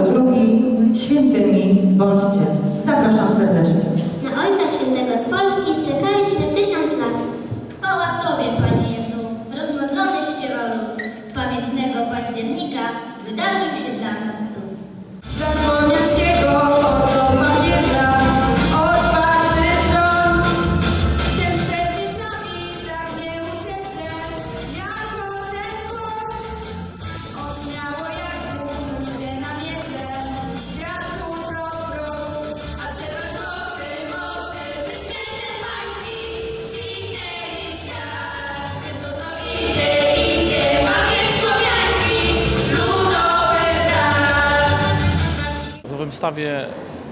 Paweł II, świętymi bądźcie. Zapraszam serdecznie. Na Ojca Świętego z Polski czekaliśmy tysiąc lat. Chwała Tobie, Panie Nowym Stawie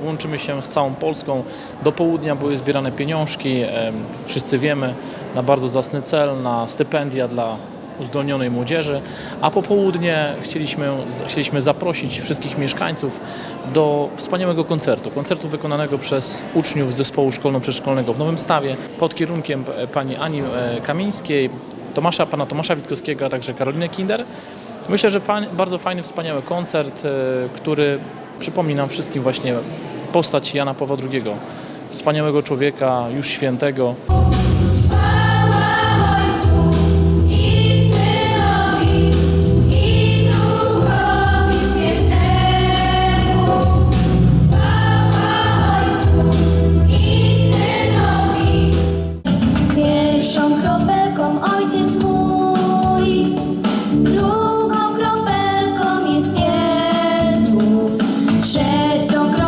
łączymy się z całą Polską. Do południa były zbierane pieniążki, wszyscy wiemy, na bardzo zacny cel, na stypendia dla uzdolnionej młodzieży, a po południe chcieliśmy, chcieliśmy zaprosić wszystkich mieszkańców do wspaniałego koncertu. Koncertu wykonanego przez uczniów zespołu szkolno-przedszkolnego w Nowym Stawie pod kierunkiem e, pani Ani e, Kamińskiej, Tomasza, pana Tomasza Witkowskiego, a także Karoliny Kinder. Myślę, że pan, bardzo fajny, wspaniały koncert, e, który przypomni nam wszystkim właśnie postać Jana Pawła II, wspaniałego człowieka, już świętego. Десь окремо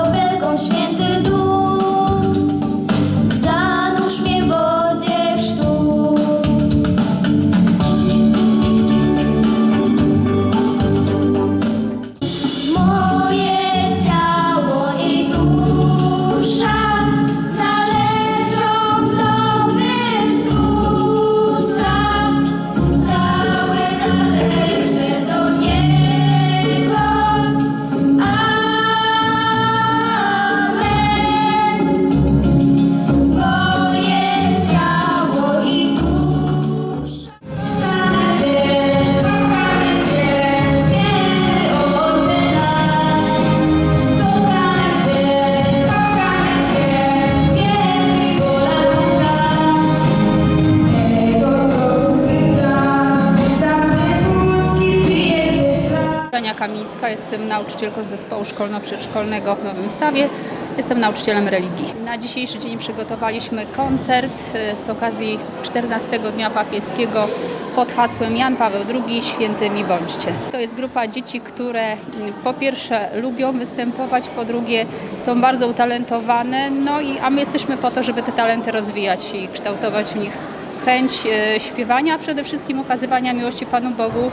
Kamińska, jestem nauczycielką zespołu szkolno-przedszkolnego w Nowym Stawie. Jestem nauczycielem religii. Na dzisiejszy dzień przygotowaliśmy koncert e, z okazji 14 Dnia Papieskiego pod hasłem Jan Paweł II Świętymi Bądźcie. To jest grupa dzieci, które mm, po pierwsze lubią występować, po drugie są bardzo utalentowane, no i a my jesteśmy po to, żeby te talenty rozwijać i kształtować w nich chęć e, śpiewania, przede wszystkim okazywania miłości Panu Bogu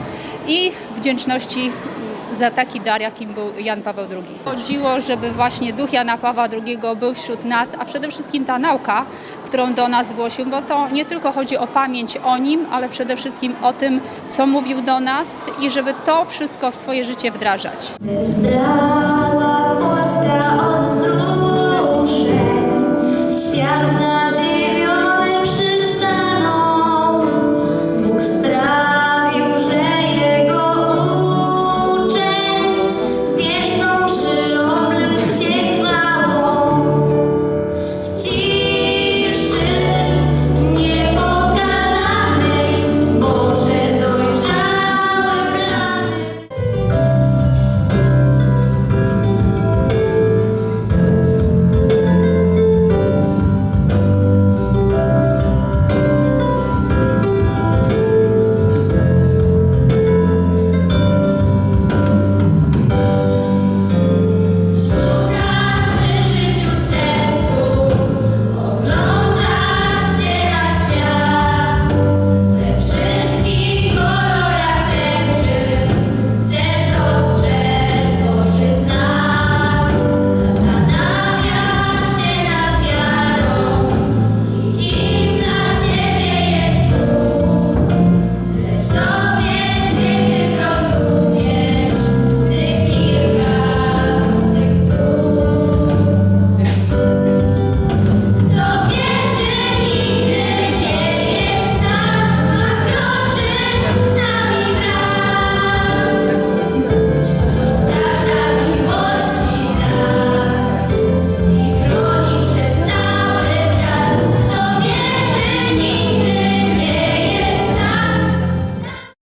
i wdzięczności za taki dar, jakim był Jan Paweł II. Chodziło, żeby właśnie duch Jana Pawła II był wśród nas, a przede wszystkim ta nauka, którą do nas głosił, bo to nie tylko chodzi o pamięć o nim, ale przede wszystkim o tym, co mówił do nas i żeby to wszystko w swoje życie wdrażać. Polska od